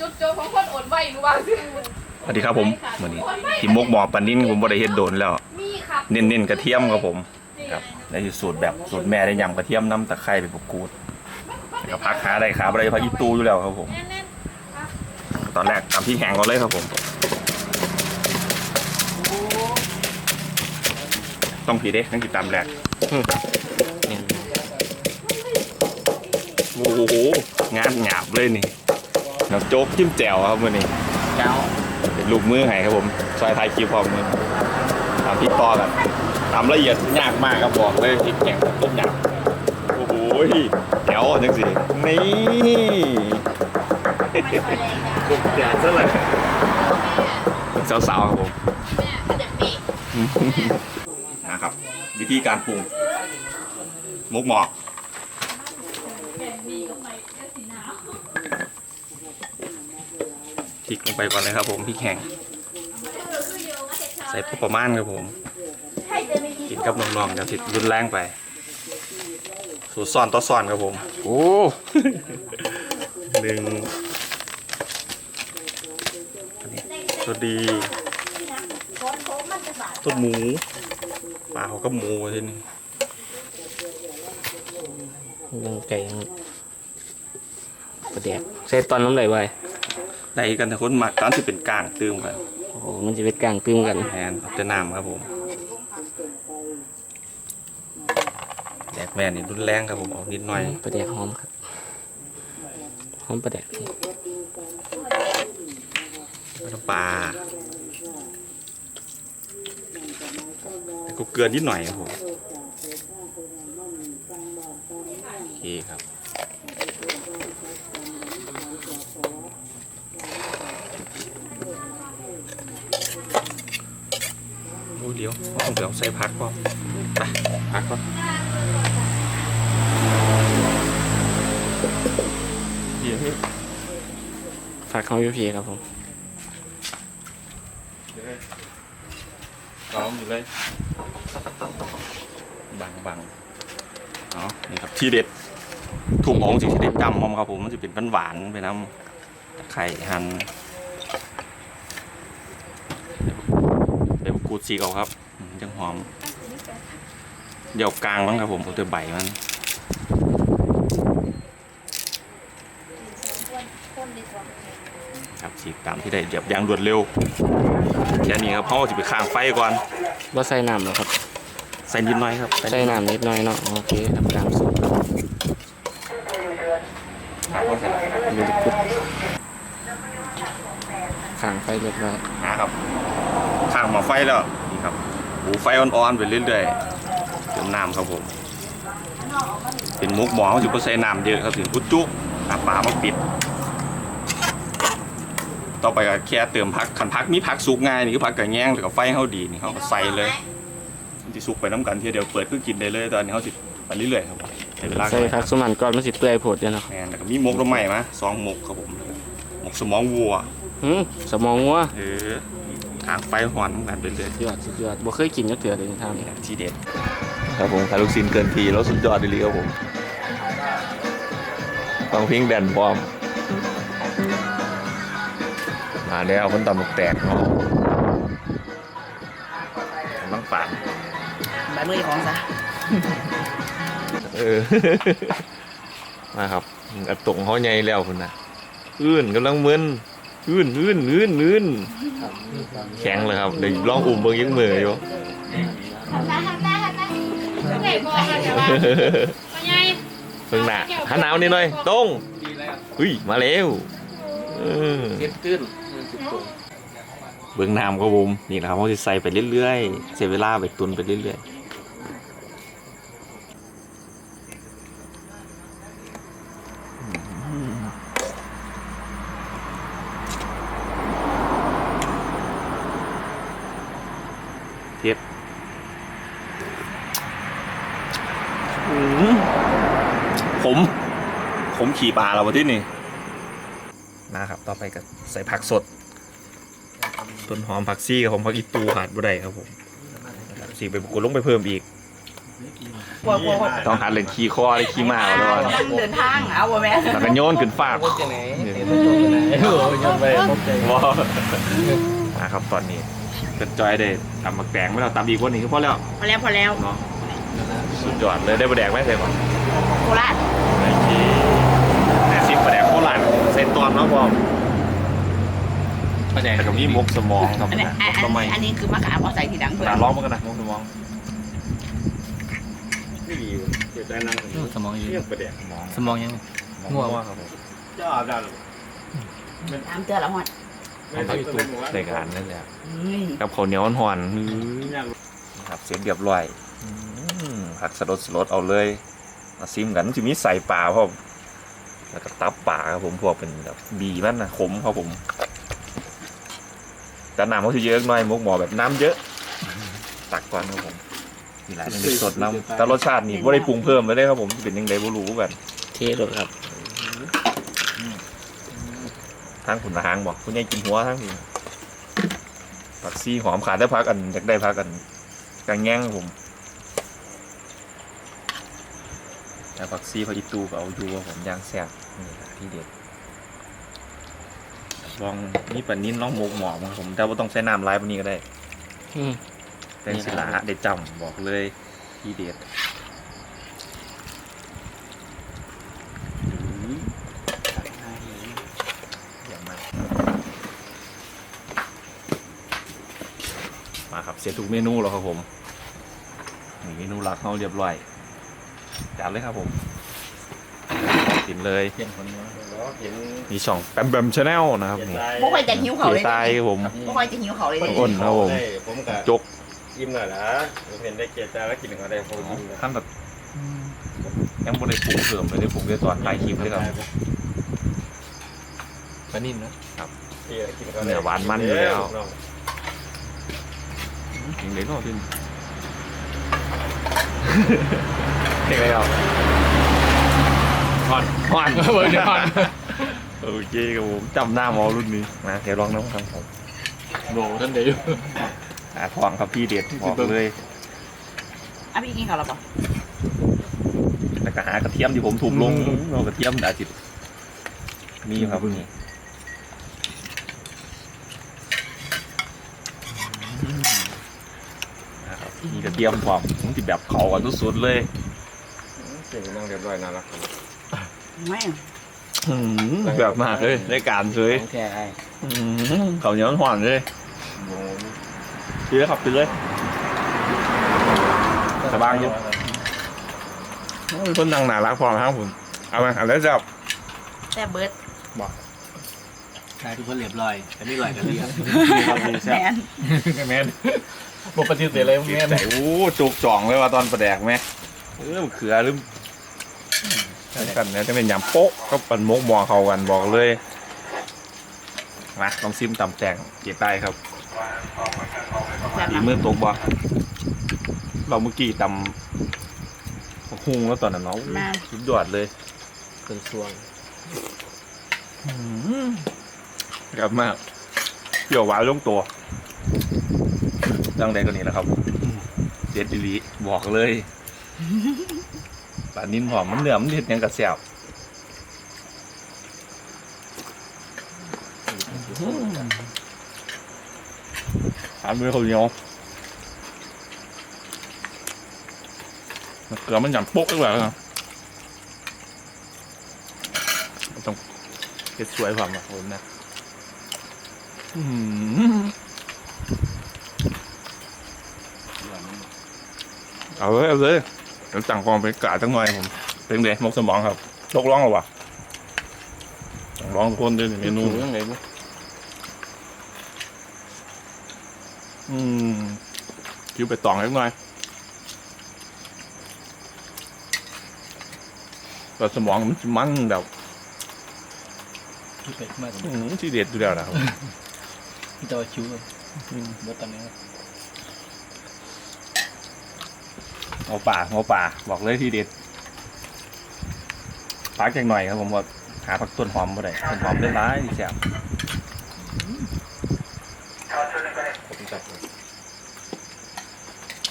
จุดโจของคนอดไว้รู้ว่าสิสวัสดีครับผมวันนี้ที่มกหมอปันนิ่นผมบ่ได้เฮ็ดโดนแล้วมีครับเน้นๆกระเทียมครับผมครับในสูตรแบบสูตรแม่ได้ยำกระเทียมน้ำตะไคร้ไปปกูดแล้วก็พักขาได้ขาอะไรพักอีตูอยู่แล้วครับผมแน่นตอนแรกตำพริกแห้งก่อนเลยครับผม ต้องผีเด้นั่นคือตำแรกโอ้โหงานหยาบเลยนี่ น้ำโจ๊กจิ้มแจ่วครับมื่อนี้เจ้าเป็นลูกมือให้ครับผมซอยไทยกีพร้อมมือตามพริกตอกันตามละเอียดยากมากครับบอกเลยพริกแข็งต้มยำโอ้โหแก้วจังสินี่กุกแก่ซะเลยสาวๆครับผมๆแม่เด็กปีนะครับ วิธีการปรุงมุกหมอกพริก ลงไปก่อนเลยครับผมพริกแห้งใส่พอประมาณครับผม กินกับน้องๆเดี๋ยวติดรุนแรงไป สูตรซ่อนต่อซ่อนครับผม โอ้หนึ่งอันนี้ตัวดีตัวหมูปลาเขาก็หมูที่นี่ยังไก่ยังประเดี๋ยวใส่ตอนน้ำไหลไว้ ได้กันแต่คนมักตอนที่เป็นกลางตื้มกันโอ้โหมันจะเป็นกลางตึมกันแทนเอาแต่น้ำครับผมแดกแม่นี่รุนแรงครับผมเอานิดหน่อยประเดี๋ยวหอมครับหอมประเดี๋ยวแล้วก็ปลาแล้วก็เกลือนิดหน่อยครับผมโอเคครับ โอ้เดี๋ยวต้องเดี๋ยวใส่พักก่อนไปพักก่อนเดี๋ยวฝากเขาอยู่พี่ครับผมร้องอยู่เลยบังบังเนาะนี่ครับที่เด็ดถูกของสิที่เด็ดจำมอมครับผมมันจะเป็นหวานๆไปน้ำตะไคร่หั่นเดี๋ยวกูด สีเอาครับอืมจังหอม เดี๋ยวกลางมั้งครับผมผมจะใบมันครับสีตามที่ได้เดี๋ยวอยางรวดเร็วแค่นี้ครับเพราะว่าจะไปข้างไฟก่อนว่าใส่น้ำเหรอครับ ใส่นิดหน่อยครับ ใส่น้ำนิดหน่อยเนาะโอเคครับตามสูตรดูดิปุ๊บข้างไฟเรียบร้อยนะครับข้างหม้อไฟแล้วนี่ครับหูไฟอ่อนๆไปเรื่อยๆเติมน้ำครับผม เป็นมุกหมอเขาอยู่ก็ใส่น้ำเยอะครับถึงพุจุอาปลามาปิด ต่อไปก็แค่เติมพักขันพักมีพักสุกง่ายนี่คือพักกระแยงแล้วก็ไฟเขาดีนี่เขาก็ใส่เลยมันจะสุกไปน้ำกันทีเดียวเปิดก็กินได้เลยตอนนี้เขาสิไปเรื่อยๆครับผมใช้เวลาใส่ผักสมันก่อนมันสิเปื่อยโผดเดี๋ยวเนาะแมนแล้วก็มีมกลงใหม่มาสองมกครับผมมกสมองวัวหืมสมองวัวเออ ทางไฟหอนกันไปเรื่อยสุดยอดสุดยอดบ่เคยกินจักเถื่อเลยทางนี้ทีเด็ดครับผมคาลูกซินเกินทีแล้วสุดยอดเลยครับผมฟังเพลงแดนพร้อม มาแล้วคนตำหมกแตกเนาะน้องฝันใบมือของซะเออ มาครับกระตุงเขาใหญ่แล้วคุณนะอื้นกำลังมึนอื้นอื้นอื้นอื้น แข็งเลยครับเดี๋ยวลองอุ่มเบิ่งยังมืออยู่ทำได้ทำได้ทำได้ไม่ไหนบอกอะแต่ว่าไม่ไงเพิ่งหน้าหันหนาวนิดหน่อยตรงเฮ้ยมาแล้วเออเก็บตื้นเบื้องน้ำครับผมนี่นะครับเขาจะใส่ไปเรื่อยๆเสียเวลาไปตุนไปเรื่อยๆเทียบอื้อหือ ผมผมขี่ปลาเราวันที่นี่นะครับ ต่อไปก็ใส่ผักสด ต้นหอมผักซี่กับผมผักอีตูขาดบ่ได้ครับผมสีไปกดลงไปเพิ่มอีกกลัวกลัวกลัวต้องหัดเล่นขี้คอเลยขี้มาเอาแล้วเดินทางเอาบ่แม่แล้วก็โยนขึ้นฟากคนจังไหนเนี่ยเห็นมันตรงกันไหนโอ้ยยังไปพบใจว้าวนะครับตอนนี้เป็นจอยได้ตำบักแตงไม่เราตำอีกวันหนึ่งก็พอแล้วพอแล้วพอแล้วเนาะสุดยอดเลยได้ประแดกไหมเซ่ก่อน โคราชไอที่แม่ซิมประแดกโคราชเซนตอนเนาะบอมประแดกแต่ก็มีมกสมองครับอันนี้นะอันทำไมนี้อันนี้คือมะขามเอาใส่ทีหลังเพื่อตานร้องมันกันนะมกสมองไม่ดีเดี๋ยวได้นั่งสมองอยู่เรียกประแดกสมองสมองยัง ง่วง ครับผมจะอาบน้หรอตามเตือนละหมดเอาไปตุกใส่การนั่นแหละเฮ้ยกับข้าวเหนียวห่อนๆ ครับเสร็จเรียบร้อยผักสลดสลดเอาเลย มาซิมกันจะมีใส่ปลาพร้อมแล้วก็ตับปลาครับผมพวกเป็นแบบบีมันนะขมครับผมแต่น้ำเขาจะเยอะหน่อยมุกหมอแบบน้ำเยอะ ตักก่อนครับผมมีหลายชนิดสดน้ำแต่รสชาตินี่ไม่ได้ปรุงเพิ่มเลยได้ครับผมเป็นยังไงบ่รู้กันเทรถครับทั้งขุนหางบอกคุณยายกินหัวทั้งนี้ผักซี่หอมขาดได้พักกันอยากได้พักกันกันแง่งครับผม แต่ผักซี่เขาอีตูก็เอาอยู่ครับผมย่างแซ่บนี่ล่ะที่เด็ดลองนี่ปันนี้น้องหมกหมอมครับผมแต่ว่าต้องใช้น้ำลายปานนี้ก็ได้อืมแตงสิลาได้จำบอกเลยที่เด็ดอย่างมากมาครับเสร็จทุกเมนูแล้วครับผมนี่เมนูหลักเขาเรียบร้อย จัดเลยครับผมกินเลยเห็นคนนี้มีช่องแบมแบมชาแนลนะครับนี่บ่ค่อยจะหิวเขาเสีเลยยตายครับผมบ่ค่อยจะหิวเขาเลยอ้นครับผมผมก็จกยิ้มหน่อยนะผมเห็นได้เกียรติแล้วกินเขาได้ผมยิ้มเลยขั้นแบบยังบริปรุงเพิ่มเลยได้ปรุงได้ตอนถ่ายคลิปเลยครับปลานิ่มนะกินเขาเนื้อหวานมันอยู่แล้วยิงเลยเนาะพี่ เท่เลยอะอ่อนอ่อนเบอร์เดียวกันโอเคครับผมจำหน้าหมอรุ่นนี้นะเดี๋ยวลองน้ำครับผมโบท่านเดียวอ่าทองครับพี่เด็ดบอกเลยอะพี่กินเขาแล้วป่ะแล้วก็หากระเทียมที่ผมถูกลงเรากระเทียมอาจิตมีอยู่ครับนี่นะครับ มีกระเทียมพร้อมมันติดแบบเขากันสุดๆเลยเก่งนั่งเรียบร้อยน่ารักไม่อื้อหือแบบมากเลยได้การเลยของแท้ไอ้อื้อหือเขาวเหนียวหวานเลยดีเลยครับดีเลย สบายอยู่ โอ้ยคนนั่งหนารักพอครับผมเอามาเอาแล้วจับแต่เบิร์ดชายทุกคนเรียบร้อยแต่นี่ลอยกันเรียบแมนแมน บอกปฏิเสธเลยแมนแต่โอ้จุกจ่องเลยว่าตอนประแดกไหมเออมะเขือหรือกันเนี่ยจะเป็นยำโป๊ะก็ปั่นมกหมอเขากันบอกเลยมาลองซิมตำแตงเกียรใต้ครับแบบฝีนั้นมือตกบ่เราเมื่อกี้ตำหุงแล้วตอนนั้นเนาะแมนสุดยอดเลยเป็นช่วงกลับมากเปรี้ยวหวานลงตัว ดังใดก็นี่แหละครับเด็ดอีหลีบอกเลยปลานินหอมมันเหนือมันเด็ดยังกระเสียบหานมือเขาวเหนียวเกลือมันหยำโป๊กเลยนะต้องเก็ดสวยความแบบผมนะ อื้อหือ เอาเลยเอาเลยเดี๋ยวสั่งกองไปกาจังหน่อยผมเป็นไงมกสมองครับยกร้องหรอวะต้องร้องทุกคนด้วยนี่เมนูยังไงบุอืมคิวไปตองเล็กหน่อยแต่สมองมันสิมั่งแบบที่เป็ดมากอื้อหือที่เด็ดอยู่แล้วนะครับที่ตัวคิ้วเลยเมื่อตอนนี้ เอาป่าเอาป่าบอกเลยที่เด็ดพักจังหน่อยครับผมว่าหาผักต้นหอมมาได้ต้นหอมได้ร้ายแซ่บ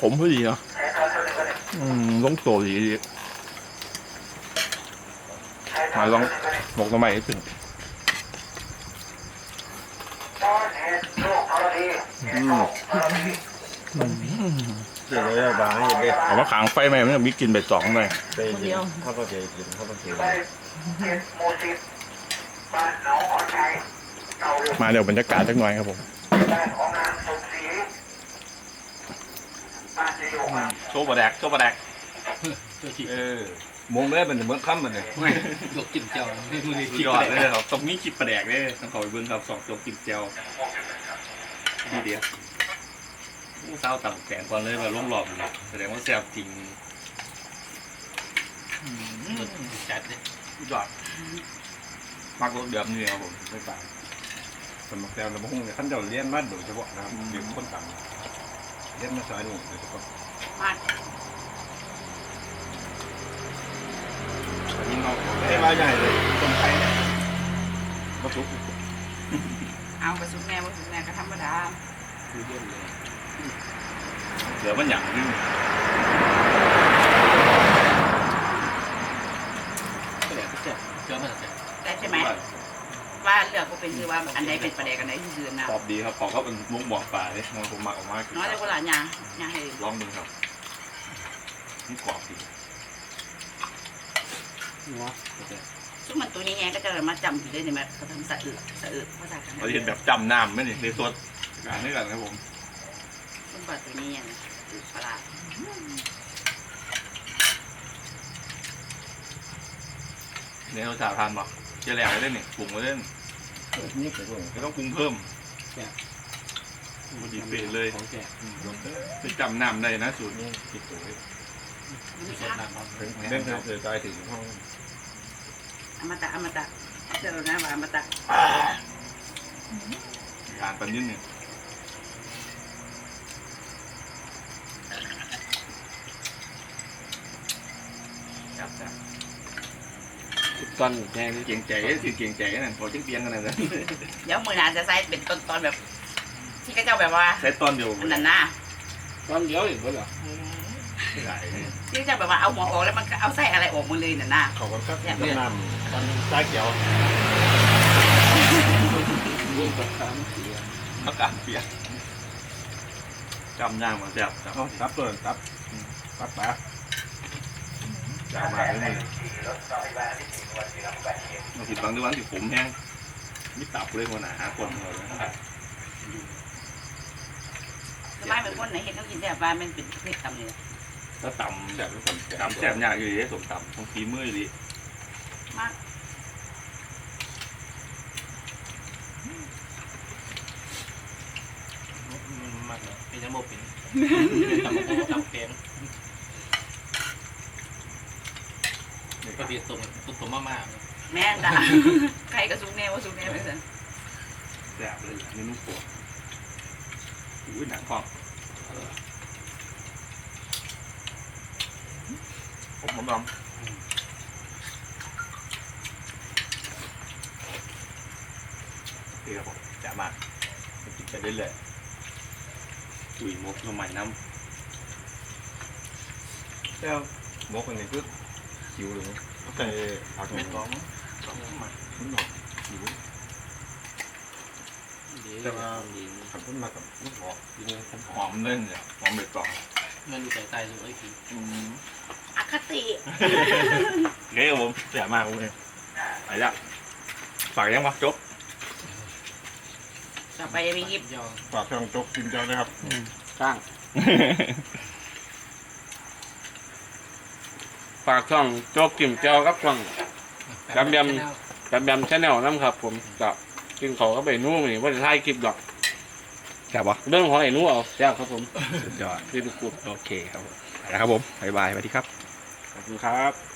ผมพอดีเนาะอืมลงตัวดีดีมาลองหมกตัวใหม่ให้ถึง เดี๋ยวเราบางให้เด็ดเอามาขางไฟไหมมันมีกลินใบตองหน่อยไปกินข้าวต้มเจียวกินข้าวต้มเจียวมาเดี๋ยวบรรยากาศสักหน่อยครับผมโชว์บะแดกโชว์บะแดกเออมงเลยมันเหมือนค่ำมันเลยไม่ยกจิ้มเจียวมือนี้สุดยอดเลยครับตรงนี้คลิปบะแดกเลยต้องขอไปเบิ้งครับสองจกกินเจียวดีเดียว ผู้สาวต่ำแขนก่อนเลยว่าลงหลอบอยู่แสดงว่าแซ่บจริงจัดเลยสุดยอดมักรสเดือบนี่ครับผมไม่ต่างสมัครแซวเราพุ่งขั้นเดียวเลี้ยนมาโดยเฉพาะนะครับเด็กคนต่ำเลี้ยนมาซอยนี่โดยเฉพาะมายิ่งเอาไม่มาใหญ่เลยคนไทยเนี่ยมาทุกเอากระสุนแม่กระสุนแม่ก็ธรรมดาคือเยี่ยมเลย เหลือมันอย่างนึงก็แดกก็แซ่บเจียวมันแซ่บได้ใช่ไหมว่าเลือกก็เป็นคือว่าอันใดเป็นประเด็นอันใดที่ยืนนะตอบดีครับปอกเขาเป็นมุกบอกป่าเลยมันผมมักออกมากน้อยแต่คนละยางยางให้ลองดูครับนี่กรอบดีนัวก็แซ่บซึ่งมันตัวนี้แงก็จะมาจำอยู่ได้ในแบบเขาทำสะอึกสะอึกภาษากันเราเห็นแบบจำน้ำไหมนี่ในสดการนี้กันครับผม ซึ่งแบบตัวนี้นะคือปลาเนี่ยเราจะทานบ่เจแหลกไปเล่นนี่ปรุงไปเล่นนี่ไปด้วยไม่ต้องปรุงเพิ่มพอดีเป๊ะเลยของแซ่บอืมไปจำน้ำได้นะสูตรนี่ติดตัวสดน้ำครับเล่นเดือดใจถึงห้องอมตะอมตะเจอนะว่าอมตะทานปันนิดหนึ่ง จับจับ ตอนแห้งเกียงใจถือเกียงใจนั่นพอจิ้งเตียงกันนั่นนะเดี๋ยวมือหนาจะใส่เป็นต้นตอนแบบ ที่ก็เจ้าแบบว่าใช้ตอนเดียวอันนั้นนะตอนเดียวอีกเหรอหลายเนี่ยที่เจ้าแบบว่าเอาหัวออกแล้วมันก็เอาไส้อะไรออกหมดเลยน่ะนะเขาก็ครับน้ำตอนใต้เขียวรวมกับข้าวเสียอากาศเปลี่ยนจำย่างมาแซ่บจำเอาตับตัวตับตับป ลาจำมาเลยมึงมาผิดบางด้วยวันที่ผมแห้งมิตับเลยคนหนาคนเลยสมัยเป็นคนไหนเห็นต้องกินแต่ว่ามันเป็นเพศตำเลยแล้วต่ำแบบต่ำแซ่บยากอยู่ดีสมต่ำต้องฝีมืออยดีมากมากเลยเป็นยังโมเป็นตำโมตำเป็น ปกติส่งตุ่มมากแม่นด่าใครก็ซุกแน่ว่าซุกแน่ไปสิแซ่บเลยเมนูโปรดอุ้ยหนังกรอบผมผมลองเดี๋ยวผมจะมากินไปเรื่อยๆอุ้ยมกทำไมน้ำแล้วมกอันนี้คือ หิวเลยโอเคเอาตรงเม็ดนี้ร้องร้องมาขึ้นหน่อยหิวๆดีดีขับขึ้นมากับลูกหอกทีนี้ผมหอมเล่นเนี่ยหอมเบ็ดกรอบเงินอยู่ใส่ใต้เลยกินอคติเฮ้ยผมเสียมากเลยไปแล้วฝากยังวะจบต่อไปจะมีคลิปยอฝากช่องจกกินเจ้าด้วยครับก้าง ฝากช่องโจ๊กกิ่มเจ้าครับช่องจำยกับแบมชาแนลน้ำครับ ผมกับกินเขาก็ไปนู่นนี่ว่าจะถ่ายคลิปดอกแซ่บปะเรื่องของไอ้นู่นเอาแซ่บครับผมสุดยอดคือกุดโอเคครับผมไปแล้วครับผมบ๊ายบายสวัสดีครับขอบคุณครับ